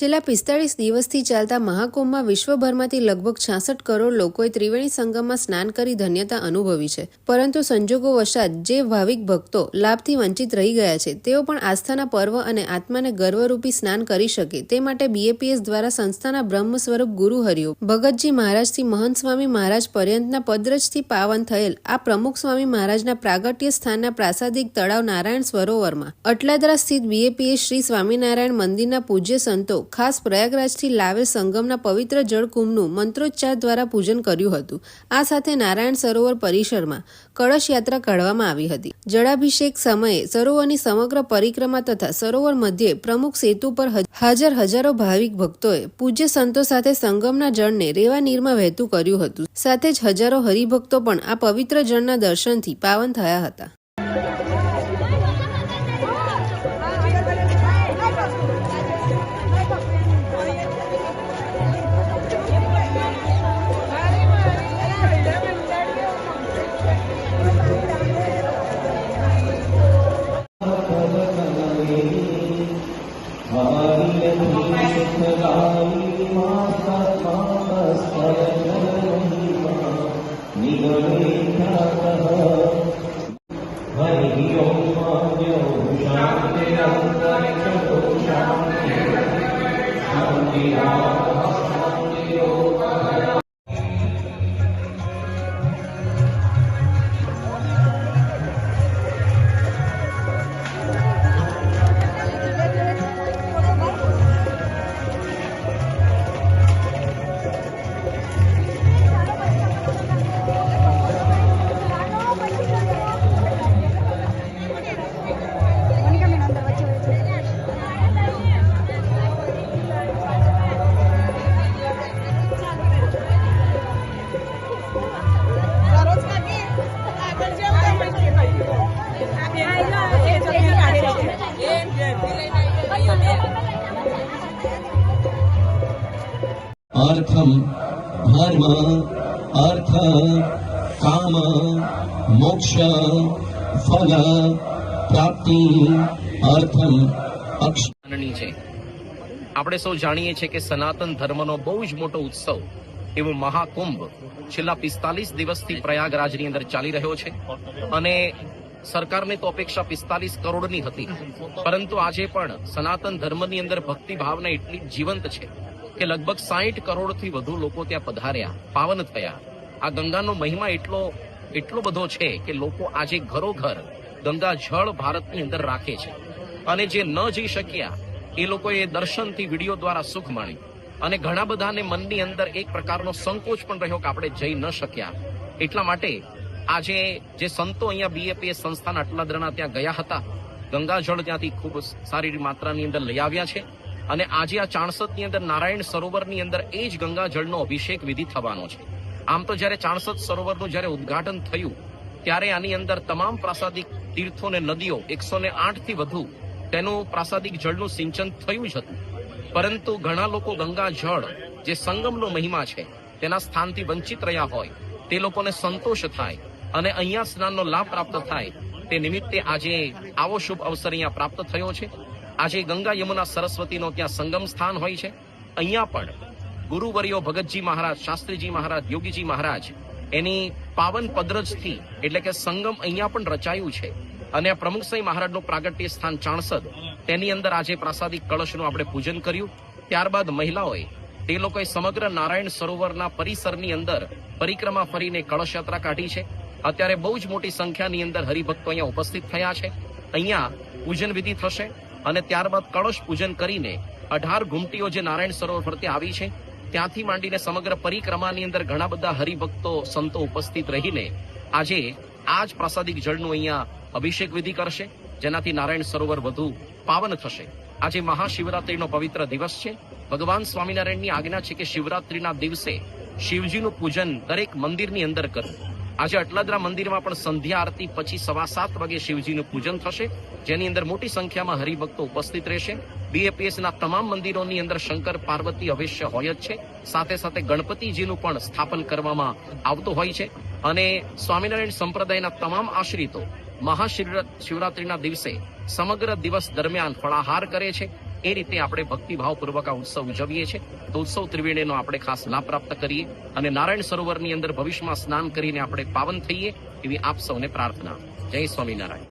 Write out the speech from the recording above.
છેલ્લા પિસ્તાળીસ દિવસથી ચાલતા મહાકુંભમાં વિશ્વભરમાંથી લગભગ છાસઠ કરોડ લોકોએ ત્રિવેણી સંગમમાં સ્નાન કરી ધન્યતા અનુભવી છે. પરંતુ સંજોગો વશાત જે ભાવિક ભક્તો લાભથી વંચિત રહી ગયા છે, તેઓ પણ આસ્થાના પર્વ અને આત્માને ગર્વરૂપી સ્નાન કરી શકે તે માટે બીએપીએસ દ્વારા સંસ્થાના બ્રહ્મ સ્વરૂપ ગુરુ હરિઓ, ભગતજી મહારાજથી મહંત સ્વામી મહારાજ પર્યંતના પદરજથી પાવન થયેલ આ પ્રમુખ સ્વામી મહારાજના પ્રાગટ્ય સ્થાનના પ્રાસાદિક તળાવ નારાયણ સરોવરમાં, અટલાદરા સ્થિત બીએપીએસ શ્રી સ્વામિનારાયણ મંદિરના પૂજ્ય સંતો ખાસ પ્રયાગરાજથી લાવે સંગમના પવિત્ર જળકુંભનું મંત્રોચ્ચાર દ્વારા પૂજન કર્યું હતું. આ સાથે નારાયણ સરોવર પરિસરમાં કળશ યાત્રા કાઢવામાં આવી હતી. જળાભિષેક સમયે સરોવરની સમગ્ર પરિક્રમા તથા સરોવર મધ્યે પ્રમુખ સેતુ પર હાજર હજારો ભાવિક ભક્તોએ પૂજ્ય સંતો સાથે સંગમના જળને રેવા નીરમાં વહેતું કર્યું હતું. સાથે જ હજારો હરિભક્તો પણ આ પવિત્ર જળના દર્શનથી પાવન થયા હતા. Thank you. અર્થમ ધર્મ અર્થ કામ મોક્ષ ફલ પ્રાપ્તિ અર્થમ અક્ષરણી છે આપણે સૌ જાણીએ છીએ કે સનાતન ધર્મનો બહુ જ મોટો ઉત્સવ એવો મહાકુંભ છેલ્લા પિસ્તાલીસ દિવસથી પ્રયાગરાજની અંદર ચાલી રહ્યો છે અને સરકારને તો અપેક્ષા પિસ્તાલીસ કરોડની હતી, પરંતુ આજે પણ સનાતન ધર્મની અંદર ભક્તિ ભાવના એટલી જીવંત છે કે લગભગ સાહીઠ કરોડથી વધુ લોકો ત્યાં પધાર્યા, પાવન થયા. આ ગંગાનો મહિમા એટલો એટલો બધો છે કે લોકો આજે ઘરોઘર ગંગા જળ ભારતની અંદર રાખે છે. અને જે ન જઈ શક્યા, એ લોકોએ દર્શનથી વીડિયો દ્વારા સુખ માણ્યું. અને ઘણા બધાને મનની અંદર એક પ્રકારનો સંકોચ પણ રહ્યો કે આપણે જઈ ન શક્યા. એટલા માટે આજે જે સંતો અહીંયા બીએપીએસ સંસ્થાના અટલાદરના ત્યાં ગયા હતા ગંગાજળ ત્યાંથી ખૂબ સારી માત્રાની અંદર લઈ આવ્યા છે. અને આજે આ ચાણસદની અંદર નારાયણ સરોવરની અંદર એ જ ગંગા જળનો અભિષેક વિધિ થવાનો છે. આમ તો જ્યારે ચાણસદ સરોવરનું જ્યારે ઉદ્ઘાટન થયું, ત્યારે આની અંદર તમામ પ્રાસાદિક તીર્થો ને નદીઓ એકસો ને આઠથી વધુ તેનું પ્રાસાદિક જળનું સિંચન થયું જ હતું. પરંતુ ઘણા લોકો ગંગા જળ, જે સંગમનો મહિમા છે, તેના સ્થાનથી વંચિત રહ્યા હોય, તે લોકોને સંતોષ થાય અને અહીંયા સ્નાનનો લાભ પ્રાપ્ત થાય તે નિમિત્તે આજે આવો શુભ અવસર અહીંયા પ્રાપ્ત થયો છે. આજે ગંગા યમુના સરસ્વતીનો ત્યાં સંગમ સ્થાન હોય છે. અહીંયા પણ ગુરુવર્યો ભગતજી મહારાજ, શાસ્ત્રીજી મહારાજ, યોગીજી મહારાજ એની પાવન પદ્રજથી એટલે કે સંગમ અહીંયા પણ રચાયું છે. અને આ પ્રમુખ મહારાજનું પ્રાગટ્ય સ્થાન ચાણસદ, તેની અંદર આજે પ્રાસાદિક કળશનું આપણે પૂજન કર્યું. ત્યારબાદ મહિલાઓએ, તે લોકોએ સમગ્ર નારાયણ સરોવરના પરિસરની અંદર પરિક્રમા ફરીને કળશ યાત્રા કાઢી છે. અત્યારે બહુ જ મોટી સંખ્યાની અંદર હરિભક્તો અહીંયા ઉપસ્થિત થયા છે. અહીંયા પૂજન વિધિ થશે. અને ત્યારબાદ કળશ પૂજન કરીને અઢાર ઘૂમટીઓ જે નારાયણ સરોવર ફરતે આવી છે, ત્યાંથી માંડીને સમગ્ર પરિક્રમાની અંદર ઘણા બધા હરિભક્તો, સંતો ઉપસ્થિત રહીને આજે આ જ પ્રાસાદિક જળનું અહીંયા અભિષેક વિધિ કરશે, જેનાથી નારાયણ સરોવર વધુ પાવન થશે. આજે મહાશિવરાત્રીનો પવિત્ર દિવસ છે. ભગવાન સ્વામિનારાયણની આજ્ઞા છે કે શિવરાત્રીના દિવસે શિવજીનું પૂજન દરેક મંદિરની અંદર કરવું. આજે અટલાદરા મંદિરમાં પણ સંધ્યા આરતી, પછી સવા સાત વાગે શિવજીનું પૂજન થશે, જેની અંદર મોટી સંખ્યામાં હરિભક્તો ઉપસ્થિત રહેશે. બીએપીએસના તમામ મંદિરોની અંદર શંકર, પાર્વતી અવશ્ય હોય જ છે. સાથે સાથે ગણપતિજીનું પણ સ્થાપન કરવામાં આવતું હોય છે. અને સ્વામિનારાયણ સંપ્રદાયના તમામ આશ્રિતો મહાશિવરાત્રીના દિવસે સમગ્ર દિવસ દરમિયાન ફળાહાર કરે છે. એ રીતે આપણે ભક્તિભાવપૂર્વક આ ઉત્સવ ઉજવીએ છીએ. તો ઉત્સવ ત્રિવેણીનો આપણે ખાસ લાભ પ્રાપ્ત કરીએ અને નારાયણ સરોવરની અંદર ભવિષ્યમાં સ્નાન કરીને આપણે પાવન થઈએ એવી આપ સૌને પ્રાર્થના. જય સ્વામિનારાયણ.